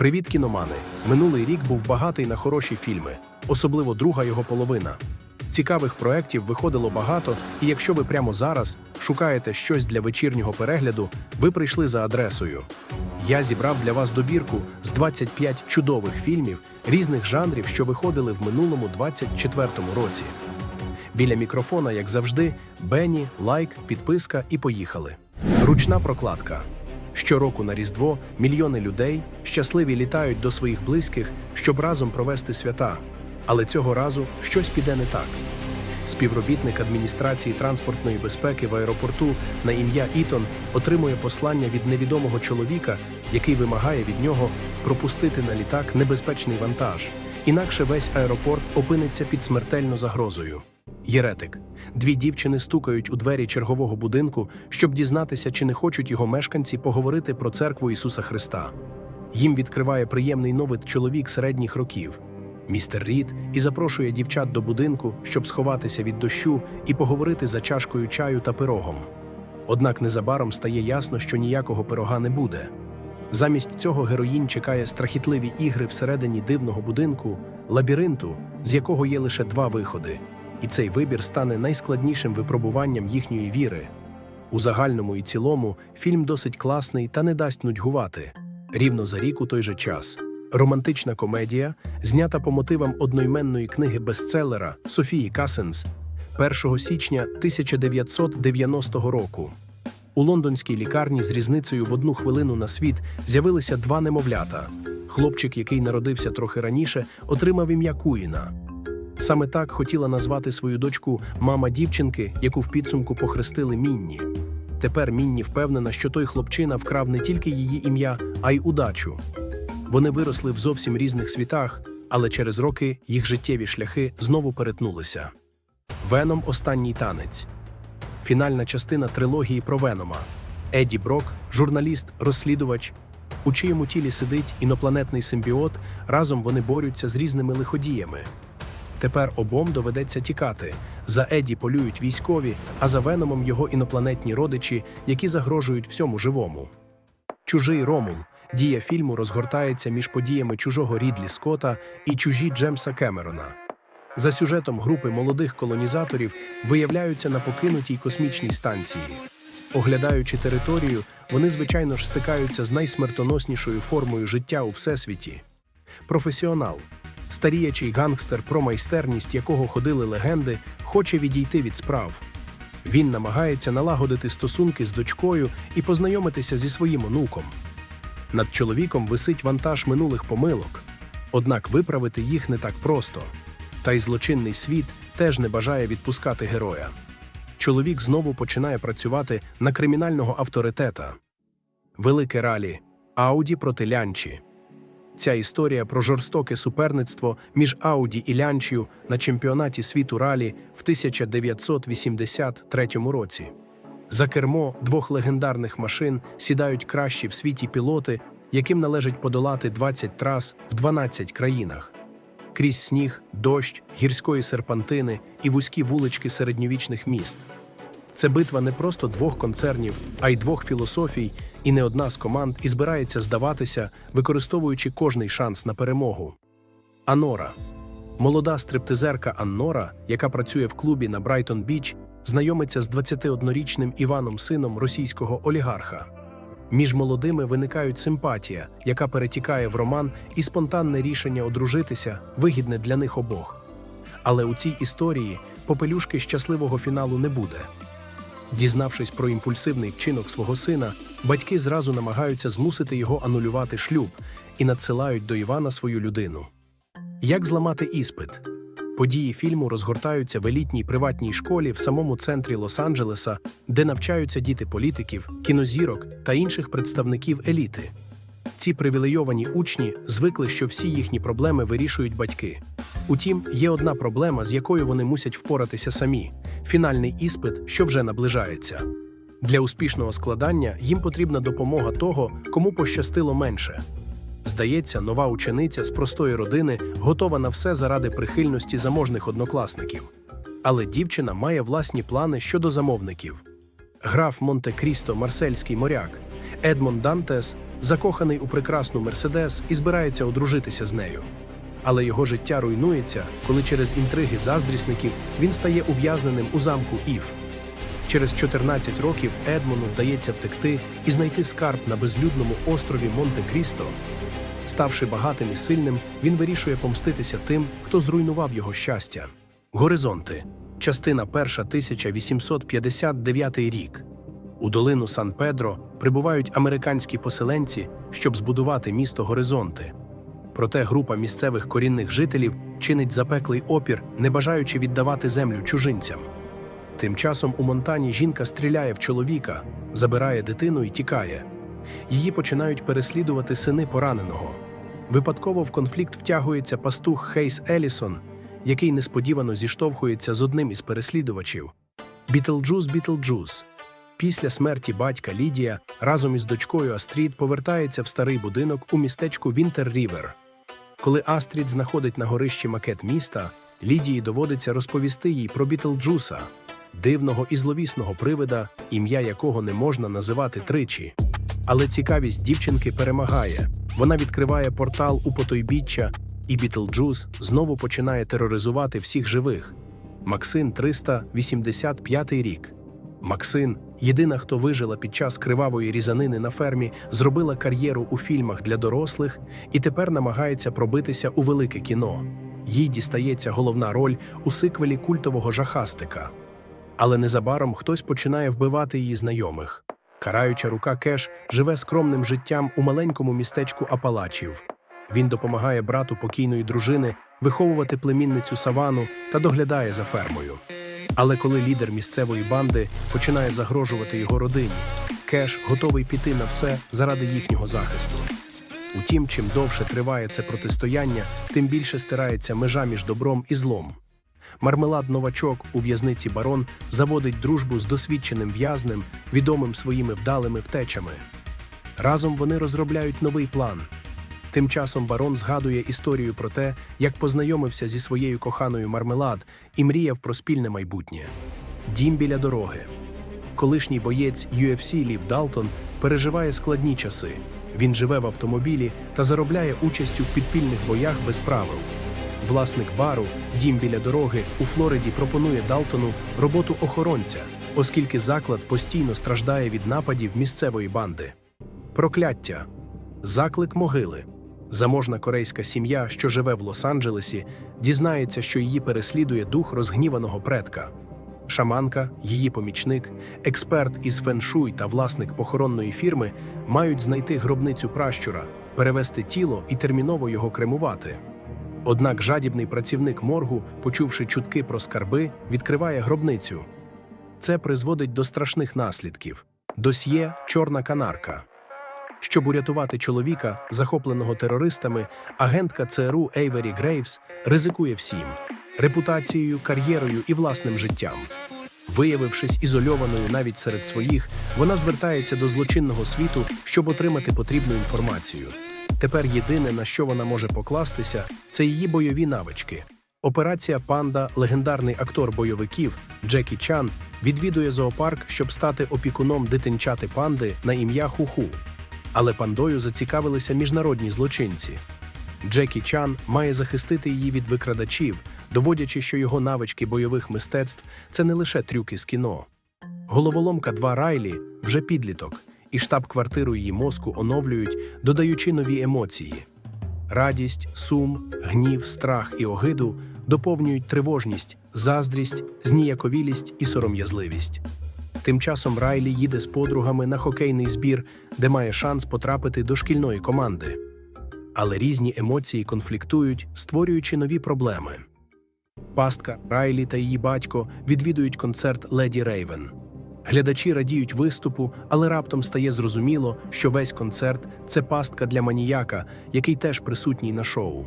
Привіт, кіномани! Минулий рік був багатий на хороші фільми, особливо друга його половина. Цікавих проєктів виходило багато, і якщо ви прямо зараз шукаєте щось для вечірнього перегляду, ви прийшли за адресою. Я зібрав для вас добірку з 25 чудових фільмів різних жанрів, що виходили в минулому 24-му році. Біля мікрофона, як завжди, Бенні, лайк, підписка і поїхали. Ручна прокладка. Щороку на Різдво мільйони людей щасливі літають до своїх близьких, щоб разом провести свята. Але цього разу щось піде не так. Співробітник адміністрації транспортної безпеки в аеропорту на ім'я Ітон отримує послання від невідомого чоловіка, який вимагає від нього пропустити на літак небезпечний вантаж. Інакше весь аеропорт опиниться під смертельно загрозою. Єретик. Дві дівчини стукають у двері чергового будинку, щоб дізнатися, чи не хочуть його мешканці поговорити про церкву Ісуса Христа. Їм відкриває приємний новид чоловік середніх років, містер Рід, і запрошує дівчат до будинку, щоб сховатися від дощу і поговорити за чашкою чаю та пирогом. Однак незабаром стає ясно, що ніякого пирога не буде. Замість цього героїнь чекає страхітливі ігри всередині дивного будинку, лабіринту, з якого є лише два виходи, і цей вибір стане найскладнішим випробуванням їхньої віри. У загальному і цілому фільм досить класний та не дасть нудьгувати. Рівно за рік у той же час. Романтична комедія, знята по мотивам одноіменної книги бестселера Софії Касенс 1 січня 1990 року. У лондонській лікарні з різницею в одну хвилину на світ з'явилися два немовлята. Хлопчик, який народився трохи раніше, отримав ім'я Куїна. Саме так хотіла назвати свою дочку мама дівчинки, яку в підсумку похрестили Мінні. Тепер Мінні впевнена, що той хлопчина вкрав не тільки її ім'я, а й удачу. Вони виросли в зовсім різних світах, але через роки їх життєві шляхи знову перетнулися. Веном останній танець. Фінальна частина трилогії про Венома. Еді Брок, журналіст, розслідувач, у чиєму тілі сидить інопланетний симбіот, разом вони борються з різними лиходіями. Тепер обом доведеться тікати. За Еді полюють військові, а за Веномом його інопланетні родичі, які загрожують всьому живому. Чужий Ромул. Дія фільму розгортається між подіями чужого Рідлі Скотта і чужі Джемса Кемерона. За сюжетом групи молодих колонізаторів виявляються на покинутій космічній станції. Оглядаючи територію, вони, звичайно ж, стикаються з найсмертоноснішою формою життя у всесвіті. Професіонал, старіячий гангстер, про майстерність якого ходили легенди, хоче відійти від справ. Він намагається налагодити стосунки з дочкою і познайомитися зі своїм онуком. Над чоловіком висить вантаж минулих помилок, однак виправити їх не так просто. Та й злочинний світ теж не бажає відпускати героя. Чоловік знову починає працювати на кримінального авторитета. Велике ралі Ауді проти Лянчі. Ця історія про жорстоке суперництво між Ауді і Лянчію на чемпіонаті світу ралі в 1983 році. За кермо двох легендарних машин сідають кращі в світі пілоти, яким належить подолати 20 трас в 12 країнах. Крізь сніг, дощ, гірської серпантини і вузькі вулички середньовічних міст. Це битва не просто двох концернів, а й двох філософій, і не одна з команд і збирається здаватися, використовуючи кожний шанс на перемогу. Анора молода стриптизерка Аннора, яка працює в клубі на Брайтон Біч, знайомиться з 21-річним Іваном сином російського олігарха. Між молодими виникають симпатія, яка перетікає в роман, і спонтанне рішення одружитися вигідне для них обох. Але у цій історії попелюшки щасливого фіналу не буде. Дізнавшись про імпульсивний вчинок свого сина, батьки зразу намагаються змусити його анулювати шлюб і надсилають до Івана свою людину. Як зламати іспит? Події фільму розгортаються в елітній приватній школі в самому центрі Лос-Анджелеса, де навчаються діти політиків, кінозірок та інших представників еліти. Ці привілейовані учні звикли, що всі їхні проблеми вирішують батьки. Утім, є одна проблема, з якою вони мусять впоратися самі фінальний іспит, що вже наближається. Для успішного складання їм потрібна допомога того, кому пощастило менше. Здається, нова учениця з простої родини готова на все заради прихильності заможних однокласників. Але дівчина має власні плани щодо замовників. Граф Монте-Крісто Марсельський моряк Едмон Дантес закоханий у прекрасну Мерседес і збирається одружитися з нею. Але його життя руйнується, коли через інтриги заздрісників він стає ув'язненим у замку Ів. Через 14 років Едмону вдається втекти і знайти скарб на безлюдному острові Монте-Крісто. Ставши багатим і сильним, він вирішує помститися тим, хто зруйнував його щастя. Горизонти. Частина перша 1859 рік. У долину Сан-Педро прибувають американські поселенці, щоб збудувати місто Горизонти. Проте група місцевих корінних жителів чинить запеклий опір, не бажаючи віддавати землю чужинцям. Тим часом у Монтані жінка стріляє в чоловіка, забирає дитину і тікає. Її починають переслідувати сини пораненого. Випадково в конфлікт втягується пастух Хейс Елісон, який несподівано зіштовхується з одним із переслідувачів. Бітлджус Бітлджус. Після смерті батька Лідія разом із дочкою Астрід повертається в старий будинок у містечку Вінтер Рівер. Коли Астрід знаходить на горищі макет міста, Лідії доводиться розповісти їй про Бітлджуса, дивного і зловісного привида, ім'я якого не можна називати тричі. Але цікавість дівчинки перемагає. Вона відкриває портал у потойбіччя, і Бітлджус знову починає тероризувати всіх живих. Максин 385 рік. Максин, єдина, хто вижила під час кривавої різанини на фермі, зробила кар'єру у фільмах для дорослих і тепер намагається пробитися у велике кіно. Їй дістається головна роль у сиквелі культового жахастика. Але незабаром хтось починає вбивати її знайомих. Караюча рука Кеш живе скромним життям у маленькому містечку Апалачів. Він допомагає брату покійної дружини виховувати племінницю Савану та доглядає за фермою. Але коли лідер місцевої банди починає загрожувати його родині, Кеш готовий піти на все заради їхнього захисту. Утім, чим довше триває це протистояння, тим більше стирається межа між добром і злом. Мармелад новачок у в'язниці барон заводить дружбу з досвідченим в'язнем, відомим своїми вдалими втечами. Разом вони розробляють новий план. Тим часом барон згадує історію про те, як познайомився зі своєю коханою Мармелад і мріяв про спільне майбутнє. Дім біля дороги. Колишній боєць UFC Лів Далтон переживає складні часи. Він живе в автомобілі та заробляє участю в підпільних боях без правил. Власник бару, дім біля дороги у Флориді пропонує Далтону роботу охоронця, оскільки заклад постійно страждає від нападів місцевої банди. Прокляття. Заклик могили. Заможна корейська сім'я, що живе в Лос-Анджелесі, дізнається, що її переслідує дух розгніваного предка. Шаманка, її помічник, експерт із феншуй та власник похоронної фірми мають знайти гробницю пращура, перевести тіло і терміново його кремувати. Однак жадібний працівник моргу, почувши чутки про скарби, відкриває гробницю. Це призводить до страшних наслідків. Досьє чорна канарка. Щоб урятувати чоловіка, захопленого терористами, агентка ЦРУ Ейвері Грейвс ризикує всім репутацією, кар'єрою і власним життям. Виявившись ізольованою навіть серед своїх, вона звертається до злочинного світу, щоб отримати потрібну інформацію. Тепер єдине, на що вона може покластися, це її бойові навички. Операція Панда, легендарний актор бойовиків Джекі Чан, відвідує зоопарк, щоб стати опікуном дитинчати панди на ім'я Хуху. Але пандою зацікавилися міжнародні злочинці. Джекі Чан має захистити її від викрадачів, доводячи, що його навички бойових мистецтв це не лише трюки з кіно. Головоломка 2 Райлі вже підліток, і штаб-квартиру її мозку оновлюють, додаючи нові емоції. Радість, сум, гнів, страх і огиду доповнюють тривожність, заздрість, зніяковілість і сором'язливість. Тим часом Райлі їде з подругами на хокейний збір, де має шанс потрапити до шкільної команди. Але різні емоції конфліктують, створюючи нові проблеми. Пастка, Райлі та її батько відвідують концерт Леді Рейвен. Глядачі радіють виступу, але раптом стає зрозуміло, що весь концерт це пастка для маніяка, який теж присутній на шоу.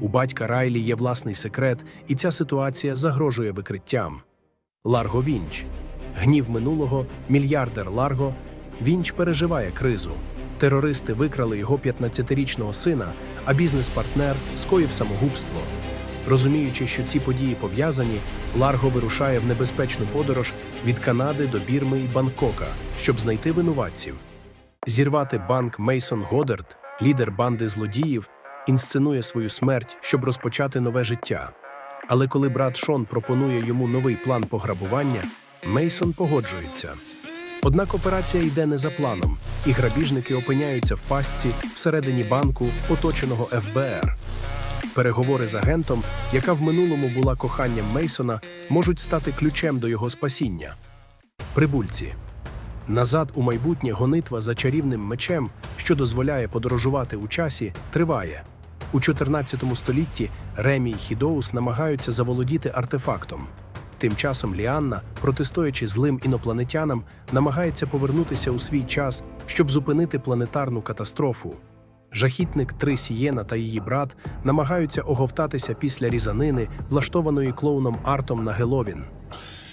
У батька Райлі є власний секрет, і ця ситуація загрожує викриттям. Ларго Вінч. Гнів минулого, мільярдер Ларго. Вінч переживає кризу. Терористи викрали його 15-річного сина, а бізнес-партнер скоїв самогубство. Розуміючи, що ці події пов'язані, Ларго вирушає в небезпечну подорож від Канади до Бірми і Бангкока, щоб знайти винуватців. Зірвати банк Мейсон Годдард, лідер банди злодіїв, інсценує свою смерть, щоб розпочати нове життя. Але коли брат Шон пропонує йому новий план пограбування, Мейсон погоджується. Однак операція йде не за планом, і грабіжники опиняються в пастці всередині банку, оточеного ФБР. Переговори з агентом, яка в минулому була коханням Мейсона, можуть стати ключем до його спасіння. Прибульці. Назад у майбутнє гонитва за чарівним мечем, що дозволяє подорожувати у часі, триває. У 14 столітті Ремі й Хідоус намагаються заволодіти артефактом. Тим часом Ліанна, протистоячи злим інопланетянам, намагається повернутися у свій час, щоб зупинити планетарну катастрофу. Жахітник Три Сієна та її брат намагаються оговтатися після різанини, влаштованої клоуном Артом на Геловін.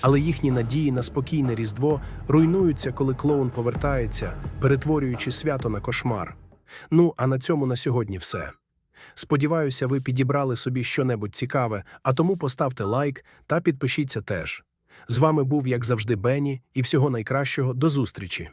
Але їхні надії на спокійне Різдво руйнуються, коли клоун повертається, перетворюючи свято на кошмар. Ну, а на цьому на сьогодні все. Сподіваюся, ви підібрали собі щонебудь цікаве, а тому поставте лайк та підпишіться теж. З вами був, як завжди, Бені, і всього найкращого до зустрічі!